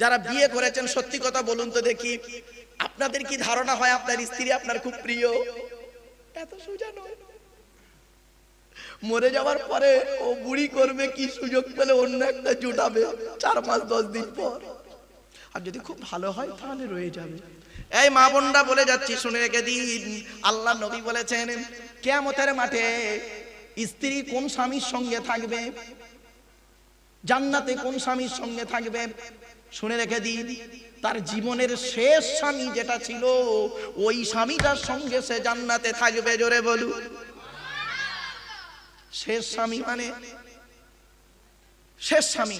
যারা বিয়ে করেছেন, সত্যি কথা বলুন তো দেখি, আপনাদের কি ধারণা হয় আপনার স্ত্রী আপনার খুব প্রিয়? এত মরে যাওয়ার পরে ও বুড়ি করবে, কি সুযোগ পেলে অন্য একটা জুটাবে চার মাস, দশ দিন পর। আর যদি খুব ভালো হয়, তাহলে রয়ে যাবে। এই মা বোনরা বলে যাচ্ছি, শুনে রেখে দিন। আল্লাহ নবী বলেছেন, কেয়ামতের মাঠে স্ত্রী কোন স্বামীর সঙ্গে থাকবে? জান্নাতে কোন স্বামীর সঙ্গে থাকবে? শুনে রেখে দিন তার জীবনের শেষ স্বামী যেটা ছিল, ওই স্বামীটার সঙ্গে সে জান্নাতে থাকবে জোরে বলুন শেষ স্বামী মানে? শেষ স্বামী।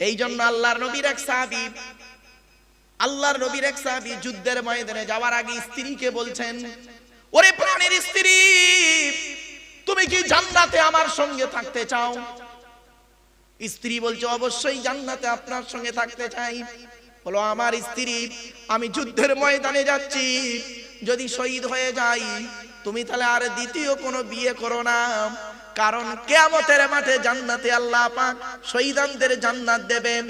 এই জন্য আল্লাহর নবীর এক সাহাবী, আল্লাহর নবীর এক সাহাবী যুদ্ধের ময়দানে যাওয়ার আগে স্ত্রীকে বলছেন, ওরে প্রাণের স্ত্রী, তুমি কি জান্নাতে আমার সঙ্গে থাকতে চাও? স্ত্রী বলছে, অবশ্যই জান্নাতে আপনার সঙ্গে থাকতে চাই। বলো, আমার স্ত্রী, আমি যুদ্ধের ময়দানে যাচ্ছি। যদি শহীদ হয়ে যাই, তুমি তাহলে আর দ্বিতীয় কোনো বিয়ে করো না। কারণ কেয়ামতের মাঠে জান্নাতে আল্লাহ পাক শহীদানদের জান্নাত দেবেন।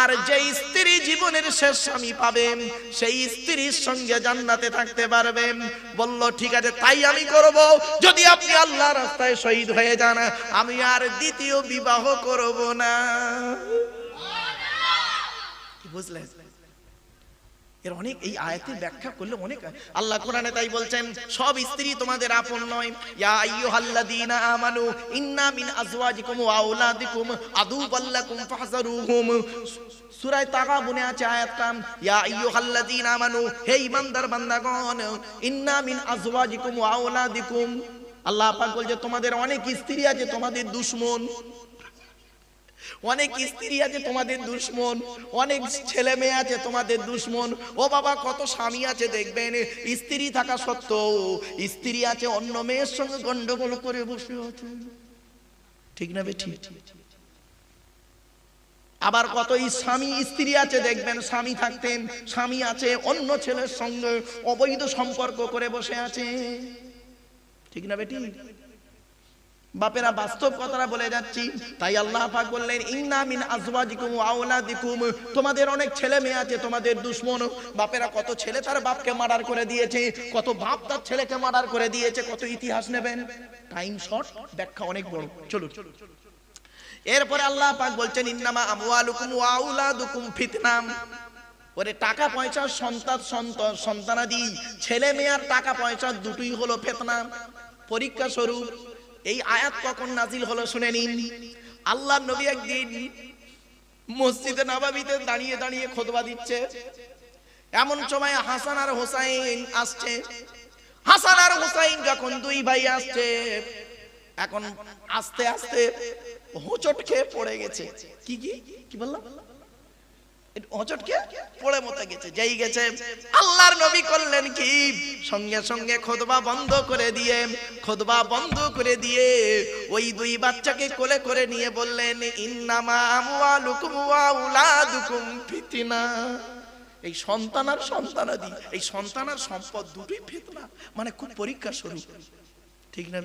আর যে স্ত্রী জীবনের শেষ স্বামী পাবেন, সেই স্ত্রীর সঙ্গে জান্নাতে থাকতে পারবেন। বলল, ঠিক আছে, তাই আমি করব। যদি আপনি আল্লাহ রাস্তায় শহীদ হয়ে যান, আমি আর দ্বিতীয় বিবাহ করব না। বুঝলেন? এর অনেক এই আয়াতের ব্যাখ্যা করলে অনেক আল্লাহ কোরআনে তাই বলছেন, সব স্ত্রী তোমাদের আপন নয়। ইয়া আইয়ুহাল্লাযীনা আমানু, ইন্না মিন আজওয়াজিকুম ওয়া আওলাদিকুম আদুবাল্লাকুম ফাহজারুহুম সূরায়ে তাগাবুনে আছে আয়াতটা ইয়া আইয়ুহাল্লাযীনা আমানু, হে ঈমানদার বান্দাগণ, ইন্না মিন আজওয়াজিকুম ওয়া আওলাদিকুম। আল্লাহ পাক বলছে, তোমাদের অনেক স্ত্রী আছে, তোমাদের দুশমন। অনেক স্ত্রী আছে তোমাদের দুশ্মন, অনেক ছেলে মেয়ে আছে তোমাদের দুশ্মন। ও বাবা, কত স্বামী আছে দেখবেন, স্ত্রী থাকা সত্ত্বেও স্ত্রী আছে অন্য মেয়ের সঙ্গে গন্ডগোল করে বসে আছে। ঠিক না বে ঠিক আবার কত স্বামী, স্ত্রী আছে দেখবেন, স্বামী থাকতেন, স্বামী আছে অন্য ছেলের সঙ্গে অবৈধ সম্পর্ক করে বসে আছে। ঠিক না বেটি বাপেরা বাস্তব কথাটা বলে যাচ্ছি। তাই আল্লাহ পাক বললেন, ইন্না মিন আজওয়াজিকুম ওয়া আওলাদিকুম। তোমাদের অনেক ছেলে মেয়ে আছে, তোমাদের দুশমন। বাপেরা কত ছেলে তার বাপকে মার্ডার করে দিয়েছে, কত বাপ তার ছেলেকে মার্ডার করে দিয়েছে, কত ইতিহাস নেবেন। টাইম শর্ট, ব্যাখ্যা অনেক বড়। চলুন। এরপরে আল্লাহ পাক বলছেন, ইন্নামা আমওয়ালুকুম ওয়া আওলাদুকুম ফিতনাম ওরে, টাকা পয়সা সন্তান সন্তান, সন্তানাদি। ছেলে মেয়ার টাকা পয়সা দুটোই হলো ফেতনা। পরীক্ষা স্বরূপ এই আয়াত কখন নাজিল হলো শুনে নিন। আল্লাহ নবী একদিন মসজিদে নবাবিতে দাঁড়িয়ে দাঁড়িয়ে খোদবা দিচ্ছে। এমন সময় হাসান আর হোসাইন আসছে। হাসান আর হোসাইন যখন দুই ভাই আসছে, এখন আস্তে আস্তে হোঁচট খেয়ে পড়ে গেছে। কি কি? কি বললাম? হোঁচটকে পড়ে মতে গেছে, যেই গেছে। আল্লাহর নবী করলেন কি? সঙ্গে সঙ্গে খোদবা বন্ধ করে দিয়ে, খোদবা বন্ধ করে দিয়ে ওই দুই বাচ্চাকে কোলে করে নিয়ে বললেন এই সন্তান আর এই সন্তান আর সম্পদ দুটোই মানে খুব পরীক্ষা স্বরূপ ঠিক না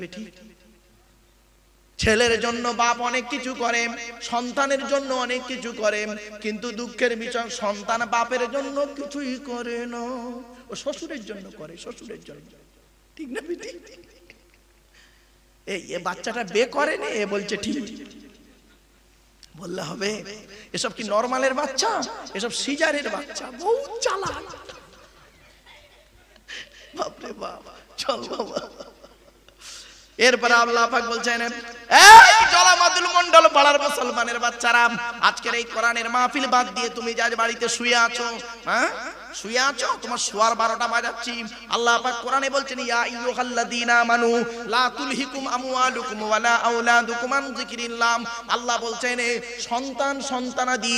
ছেলের জন্য বাপ অনেক কিছু করে, সন্তানের জন্য অনেক কিছু করে, কিন্তু দুঃখের বিষয়, সন্তান বাপের জন্য কিছুই করে না। ও শ্বশুরের জন্য করে, শ্বশুরের জন্য। ঠিক না এই, এ বাচ্চাটা বে করে করেনি এ বলছে ঠিক। বললে হবে, এসব কি নরমালের বাচ্চা? এসব সিজারের বাচ্চা? বহু চালাক। বাপরে বাপ, চল বাবা। এরপরে আল্লাহ পাক বলছেন, এই জলামাদুল মন্ডল পাড়ার মুসলমানের বাচ্চারা, আজকের এই কোরআনের মাহফিল বাদ দিয়ে তুমি যার বাড়িতে শুয়ে আছো হ্যাঁ? শুয়ে আছো তোমার শোয়ার বারোটা বাজাচ্ছি। আল্লাহ পাক কোরআনে বলছেন, ইয়া আইয়ুহাল্লাযীনা আমানু, লা তুলহিকুম আমওয়ালুকুম ওয়ালা আওলাদুকুম আন যিকরিল্লাহ। আল্লাহ বলছেন সন্তান সন্তানাদি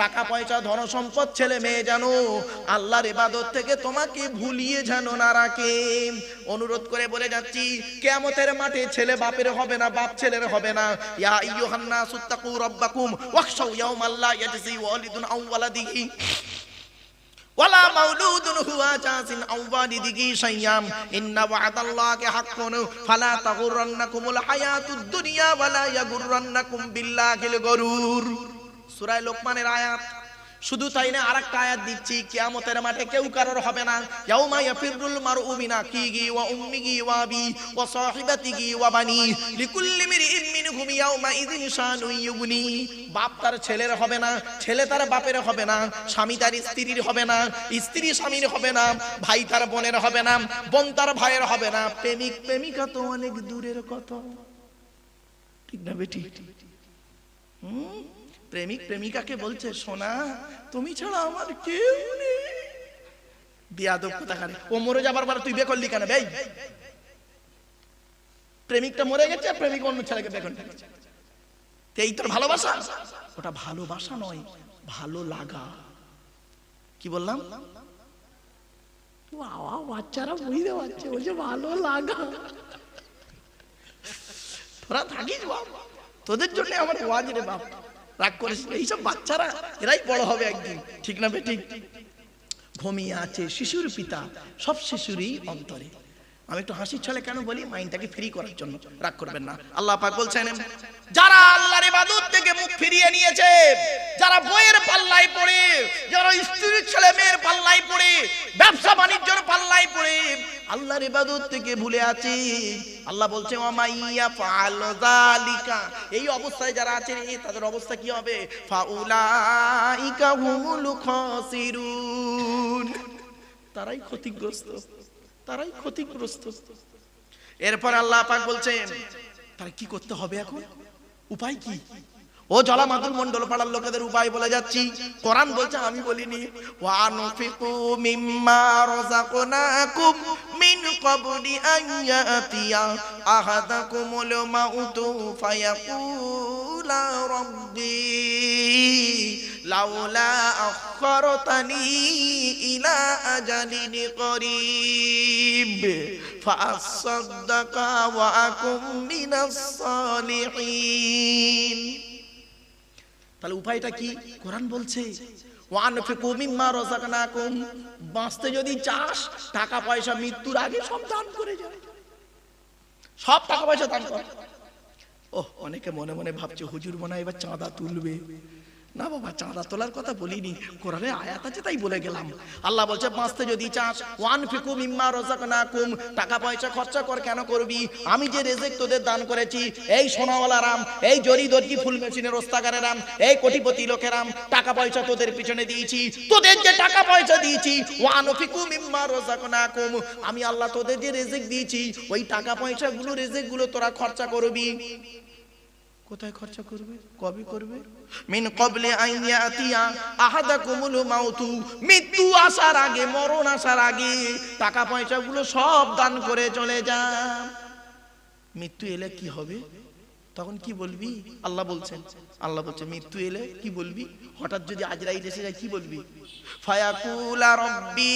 টাকা পয়সা ধন সম্পদ ছেলে মেয়ে জানো, আল্লাহর ইবাদত থেকে তোমাকে ভুলিয়ে জানো না রাখে। অনুরোধ করে বলে যাচ্ছি, কিয়ামতের মাঠে ছেলে বাপের হবে না, বাপ ছেলের হবে না। ইয়া আইয়ুহান নাসু তাকু রাব্বাকুম, ওয়াখশাউ ইয়াওমাল লা ইয়াজজি ওয়ালিদুন আও ওয়ালাদিহি ওয়ালা মাউলুদুন হুয়া জাসিন আও ওয়ালিদিহি শাইয়াম ইন্না ওয়া'দাল্লাহি হাক্কুন ফালা তাগুররান্নাকুমুল হায়াতুদ দুনিয়া ওয়ালা ইয়াগুররান্নাকুম বিল্লাহিল গরুর সূরা লোকমানের আয়াত শুধু তাই না আরেকটা আয়াত দিচ্ছি, কিয়ামতের মাঠে কেউ কারোর হবে না। ইয়াউমা ইয়াফিরুল মারউ আখিহি ওয়া উম্মিহি ওয়া আবি ওয়া সাহিবাতিহি ওয়া বানি লিকুল্লি মিরইন মিনহুম ইয়াউমা ইযিন শানুন ইউগনি। বাপ তার ছেলের হবে না, ছেলে তার বাপের হবে না, স্বামী তার স্ত্রীর হবে না, স্ত্রী স্বামীর হবে না, ভাই তার বোনের হবে না, বোন তার ভাইয়ের হবে না। প্রেমিক, প্রেমিকা তো অনেক দূরের কথা। ঠিক না বেটি? হুম? প্রেমিক প্রেমিকাকে বলছে সোনা তুমি ছাড়া আমার কেউ নেই। বিয়াদব কোথাকারে ও মরে যাবার পরে তুই বিয়ে করলি কেন ভাই প্রেমিকটা মরে গেছে প্রেমিক অন্য ছেলেকে এই তোর ভালোবাসা? ওটা ভালোবাসা নয় ভালো লাগা। কি বললাম? বাবা বাচ্চারা বুঝতে পারছে বলছে ভালো লাগা। তোরা থাকিস বাপ। তোদের জন্য আমার ওয়াজ রে বাপ। রাগ করিস না। এইসব বাচ্চারা, এরাই বড় হবে একদিন ঠিক না বেটি ঘুমিয়ে আছে শিশুর পিতা, সব শিশুরই অন্তরে আমি একটু হাসির ছলে কেন বলি? মাইন্ডটাকে ফ্রি করার জন্য। রাগ করবেন না। আল্লাহ পাক বলছেন, যারা আল্লাহর ইবাদত থেকে মুখ ফিরিয়ে নিয়েছে, যারা বইয়ের পাল্লায় পড়ে, যারা স্ত্রীর ছেলে মেয়ের পাল্লায় পড়ে, ব্যবসা বাণিজ্যের পাল্লায় পড়ে, আল্লাহর ইবাদত থেকে ভুলে আছে। আল্লাহ বলছে ওয়ামাইয়া ফাল যালিকা। এই অবস্থায় যারা আছে তাদের অবস্থা কি হবে? ফাউলাইকা হুমুল খাসিরুন। তারাই ক্ষতিগ্রস্ত। তারাই ক্ষতিগ্রস্ত। এরপর আল্লাহ পাক বলছেন তার কি করতে হবে এখন? উপায় কি? ও জলা মাদুর মন্ডল পাড়ার লোকেদের উপায় বলে যাচ্ছি। কোরআন বলছে, আমি বলিনি। ওয়ানুফিকু মিম্মা রাযাকনাকুম মিন ক্বাবলি আন ইয়াতিয়া আহাদাকুমুল মাউতু ফায়াকুলা রাব্বি। ইলা তাহলে উপায়টা কি? কোরআন বলছে বাঁচতে যদি চাস টাকা পয়সা মৃত্যুর আগে সব দান করে সব টাকা পয়সা দান কর। ও অনেকে মনে মনে ভাবছে, হুজুর মনে এবার চাঁদা তুলবে। না বাবা, চাঁদা তোলার কথা বলিনি। কোরআনে আয়াত আছে, তাই বলে গেলাম। আল্লাহ বলছে, বাঁচতে যদি চাস ওয়ান ফিকু মিম্মা রাযাকনাকুম টাকা পয়সা খরচা কর, কেন করবি? আমি যে রেজেক তোদের দান করেছি, এই সোনাওয়ালা রাম, এই জরি দর্জি ফুল মেশিনের ওস্তাগারের রাম, এই কোটিপতি লোকেরাম টাকা পয়সা তোদের পিছনে দিয়েছি, তোদের যে টাকা পয়সা দিয়েছি ওয়ান ফিকু মিম্মা রজাক না কুম আমি আল্লাহ তোদের যে রেজেক দিয়েছি, ওই টাকা পয়সা গুলো রেজেকগুলো তোরা খরচা করবি। কোথায় খরচা করবে? কবে করবে? মিন কবলে আইয়া আতিয়া আহাদাকুমুল মাউতু। মৃত্যু আসার আগে, মরণ আসার আগে টাকা পয়সা গুলো সব দান করে চলে যা মৃত্যু এলে কি হবে? তখন কি বলবি? আল্লাহ বলছেন। আল্লাহ বলছে, মৃত্যু এলে কি বলবি? হঠাৎ যদি আজরাইল এসে যায়, কি বলবি? ফায়াকুলা রব্বি।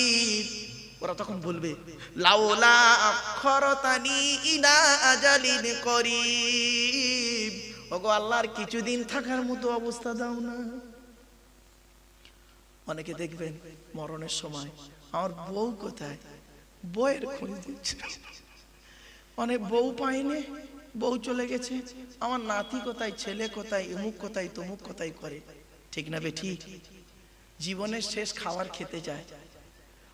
ওরা তখন বলবে, লাউলা আখরতানি ইলা আজালিন করিব। ওগো আল্লাহর কিছুদিন থাকার মতো অবস্থা দাও না। অনেকে দেখবেন মরণের সময়, আমার বউ কোথায়? বউয়ের খোঁজ দিচ্ছে অনেক বউ পায়নি, বউ চলে গেছে। আমার নাতি কোথায়, ছেলে কোথায়, এমুক কোথায়, তমুক কোথায় করে? ঠিক না বে, ঠিক? জীবনের শেষ খাবার খেতে যায়।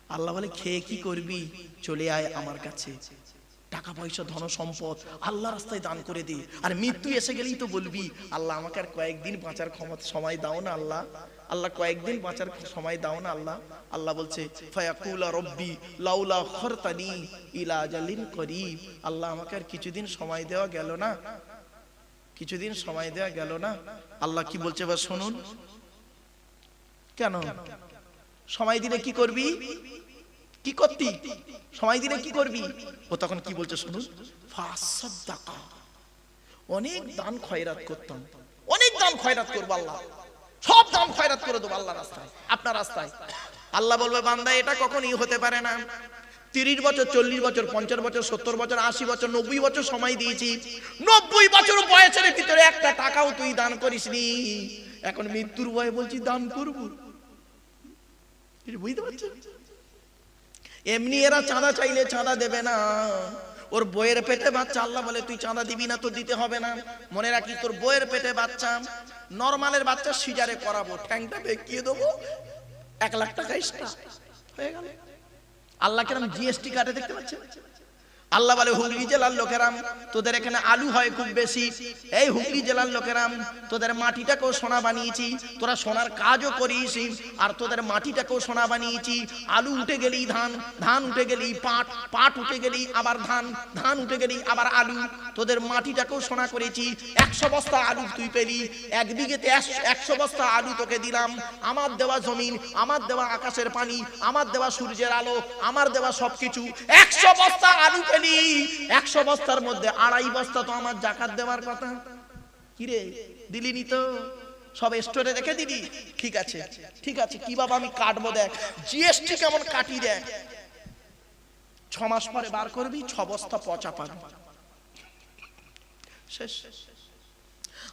আল্লাহ বলে, খেয়ে কি করবি? চলে আয় আমার কাছে। টাকা পয়সা ধন সম্পদ আল্লাহ রাস্তায় দান করে দে। আর মৃত্যু এসে গেলেই তো বলবি, আল্লাহ আমাকে আর কয়েকদিন বাঁচার ক্ষমতা, সময় দাও না আল্লাহ। আল্লাহ কয়েকদিন বাঁচার সময় দাও না আল্লাহ। আল্লাহ বলছে, ফায়াকুলা রব্বি লাউলা খরতানি ইলা আজালিন করিব। আল্লাহ আমাকে আর কিছুদিন সময় দেওয়া গেল না। কিছুদিন সময় দেওয়া গেল না। আল্লাহ কি বলছে এবার শুনুন। কেন? সময় দিলে কি করবি? কি করতি? সময় দিলে কি করবি? ও তখন কি বলছে শুনুন? অনেক দান খয়রাত করতাম। অনেক দান খয়রাত করব আল্লাহ। সব দান খয়রাত করে দেবো আল্লাহ রাস্তায়, আপনার রাস্তায়। আল্লাহ বলবে, বান্দা, এটা কখনই হতে পারে না। তিরিশ বছর, চল্লিশ বছর, পঞ্চাশ বছর, সত্তর বছর, আশি বছর, নব্বই বছর সময় দিয়েছি। নব্বই বছর বয়সের ভিতরে একটা টাকাও তুই দান করিসনি। এখন মৃত্যুর ভয়ে বলছি, দান করব। বুঝতে পারছেন? এমনি এরা চাঁদা চাইলে চাঁদা দেবে না। ওর বইয়ের পেটে বাচ্চা, আল্লাহ বলে, তুই চাঁদা দিবি না তো দিতে হবে না। মনে রাখি তোর বইয়ের পেটে বাচ্চা, নর্মালের বাচ্চা সিজারে করাবো, ঠ্যাংটা বেঁকিয়ে দেবো। এক লাখ টাকা হয়ে গেল। আল্লাহ কেন জিএসটি কাটে দেখতে পাচ্ছেন আল্লাহ বলে, হুগলি জেলার লোকেরাম, তোদের এখানে আলু হয় খুব বেশি। এই হুগলি জেলার লোকেরাম, তোদের মাটিটাকেও সোনা বানিয়েছি, তোরা সোনার কাজও করিস, আর তোদের মাটিটাকেও সোনা বানিয়েছি। আলু উঠে গেলি ধান ধান উঠে গেলি পাট পাট উঠে গেলি আবার ধান ধান উঠে গেলি আবার আলু। তোদের মাটিটাকেও সোনা করেছি, একশো বস্তা আলু তুই পেলি, এক বিঘেতে একশো বস্তা আলু তোকে দিলাম। আমার দেওয়া জমিন, আমার দেওয়া আকাশের পানি, আমার দেওয়া সূর্যের আলো, আমার দেওয়া সবকিছু, একশো বস্তা আলু পেলি একশো বস্তার মধ্যে আড়াই বস্তা তো আমার জাকাত দেওয়ার কথা। কিরে দিলি নি তো? সব স্টোরে রেখে দিবি? ঠিক আছে ঠিক আছে, কি বাবা আমি কাটবো দেখ। জিএসটি কেমন কাটি দেখ। ছ মাস পরে বার করবি, ছ বস্তা পচা পাবি শেষ।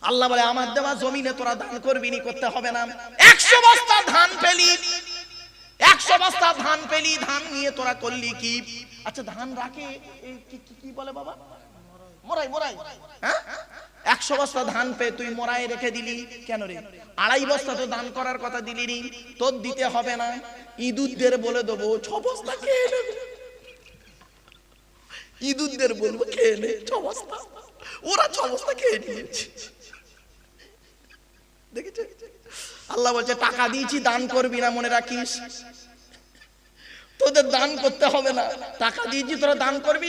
আল্লাহ বলে, আমার দেওয়া জমিনে তোরা দান করবি নি, করতে হবে না। একশো বস্তা ধান পেলি একশো বস্তা ধান পেলি, ধান নিয়ে তোরা করলি কি? আচ্ছা ধান রাখে কি- বলে বাবা? মরাই মরাই। হ্যাঁ? একশো বস্তা ধান পে তুই মরাই রেখে দিলি। কেন রে? আড়াই বস্তা তো দান করার কথা দিলি নি। তোর দিতে হবে না। ইঁদুরদের বলে দেবো, ছ বস্তা খেয়ে নেবে ইঁদুরদের বলব, খেয়ে নে, ছ বস্তা। ওরা ছ বস্তা খেয়ে নিয়েছে। দেখেছে? আল্লাহ বলছে, টাকা দিয়েছি, দান করবি না, মনে রাখিস? তোদের দান করতে হবে না। টাকা দিয়েছি, তোরা দান করবি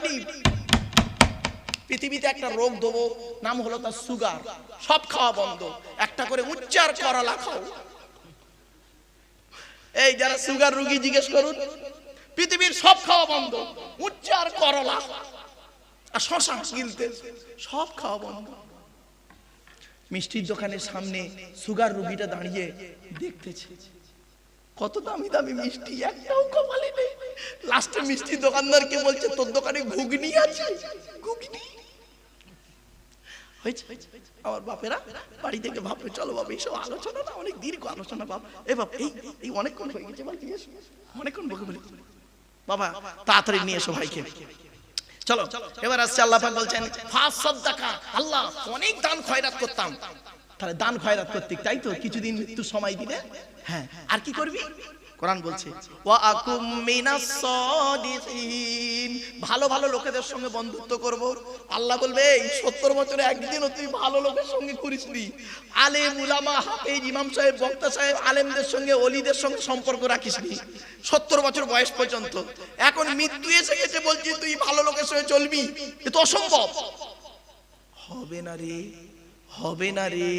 পৃথিবীতে একটা রোগ দেবো, নাম হলো তার সুগার। সব খাওয়া বন্ধ। একটা করে উচ্চার করলা খাও এই যারা সুগার রোগী, জিজ্ঞেস করুন, পৃথিবীর সব খাওয়া বন্ধ, উচ্চার করলা আর শশা গিলতে, সব খাওয়া বন্ধ। মিষ্টির দোকানের সামনে সুগার রুগীটা দাঁড়িয়ে দেখতেছে। কত দামি দামি মিষ্টি, একটাও কপালে নেই। লাস্টে মিষ্টির দোকানদারকে বলছে, তোর দোকানে ঘুগনি আছে? ঘুগনি? আমার বাপেরা বাড়ি থেকে চলো বাবা, এইসব আলোচনা না, অনেক দীর্ঘ আলোচনা বাপ। এ বাপ, এই এই অনেকক্ষণ হয়ে গেছে এসো। অনেকক্ষণ বাবা, তাড়াতাড়ি নিয়ে এসো ভাইকে। চলো, এবার আসছে আল্লাহ পাক বলছেন সাদাকা আল্লাহ, অনেক দান খয়রাত করতাম। তাহলে দান খয়রাত করতে, তাই তো? কিছুদিন মৃত্যু সময় দিলে হ্যাঁ আর কি করবি? কোরআন বলছে ভালো ভালো লোকেদের সঙ্গে বন্ধুত্ব করব। আল্লাহ বলবে, এই 70 বছরে একদিনও তুই ভালো লোকের সঙ্গে করিসনি আলেম, উলামা, হাফেজ, ইমাম সাহেব, বক্তা সাহেব, আলেমদের সঙ্গে, অলিদের সঙ্গে সম্পর্ক রাখিসনি। 70 বছর বয়স পর্যন্ত। এখন মৃত্যু এসে গেছে বলছি, তুই ভালো লোকের সঙ্গে চলবি? এ তো অসম্ভব। হবে না রে। হবে না রে।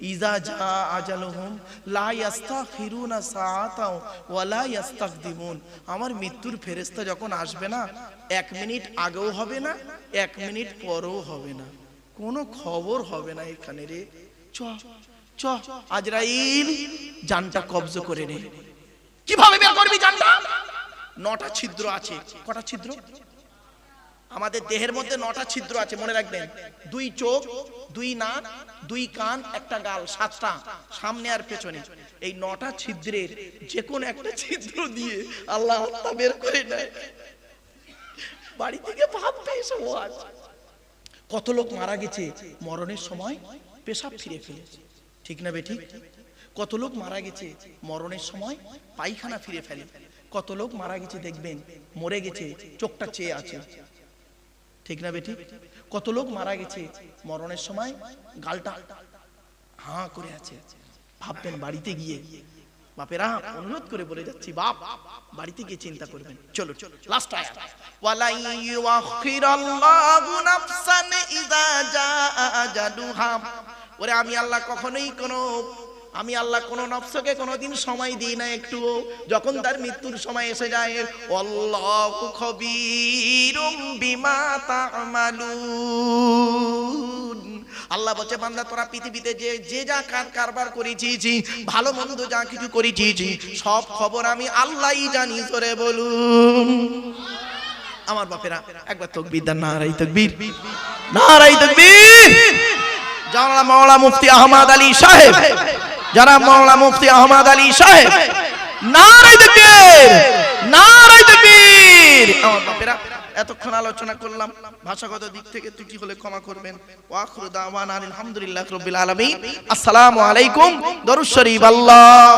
ইজা যা আজালহুম, লা ইয়াস্তাখিরুনা সাআতাও ওয়া লা ইয়াস্তাকদিমুন। আমার মৃত্যুর ফেরেশতা যখন আসবে না, এক মিনিট আগেও হবে না, এক মিনিট পরেও হবে না। কোনো খবর হবে না এখানে রে। চ চ, আজরাইল, জানটা কবজ করে নে। কীভাবে বের করবি জানটা? নটা ছিদ্র আছে। কটা ছিদ্র? আমাদের দেহের মধ্যে নটা ছিদ্র আছে মনে রাখবেন। দুই চোখ দুই নাক দুই কান একটা গাল সাতটা। সামনে আর পেছনে। এই নটা ছিদ্রের যে কোনো একটা ছিদ্র দিয়ে আল্লাহ আত্মা বের করে নেয়। বাড়ি থেকে ভাববে এসব কত লোক মারা গেছে মরণের সময় পেশাব ফিরে ফেলেছে। ঠিক না বেঠিক কত লোক মারা গেছে মরণের সময় পায়খানা ফিরে ফেলে। কত লোক মারা গেছে দেখবেন মরে গেছে চোখটা চেয়ে আছে। ঠিক না বেটি? কত লোক মারা গেছে। মরণের সময় গালটা হাঁ করে আছে। ভাববেন বাড়িতে গিয়ে। বাপেরা, অনুরোধ করে বলে যাচ্ছি, বাপ, বাড়িতে গিয়ে চিন্তা করবেন। চলো চলো লাস্ট ওরে, আমি আল্লাহ কখনোই কোনো আমি আল্লাহ কোন নফসকে কোনোদিন সময় দিই না একটু যখন তার মৃত্যুর সময় এসে যায় বিমা আল্লাহ বলছে, বান্দা, তোরা পৃথিবীতে যে যে যা কার কারবার করেছিস ভালো মন্দ যা কিছু করেছিস সব খবর আমি আল্লাহই জানি তোরে বলুন। আমার বাপেরা, একবার তকবীর দেন নারাই তকবীর। নারাই তকবীর! জানা মাওলা মুফতি আহমদ আলী সাহেব যারা মৌলা মুফতি আহমদ আলী সাহেব এতক্ষণ আলোচনা করলাম, ভাষাগত দিক থেকে ত্রুটি হলে ক্ষমা করবেন। ওয়াখরু দাওয়ানা আলহামদুলিল্লাহ রাব্বিল আলামিন। আসসালামু আলাইকুম, দরুদ শরীফ আল্লাহ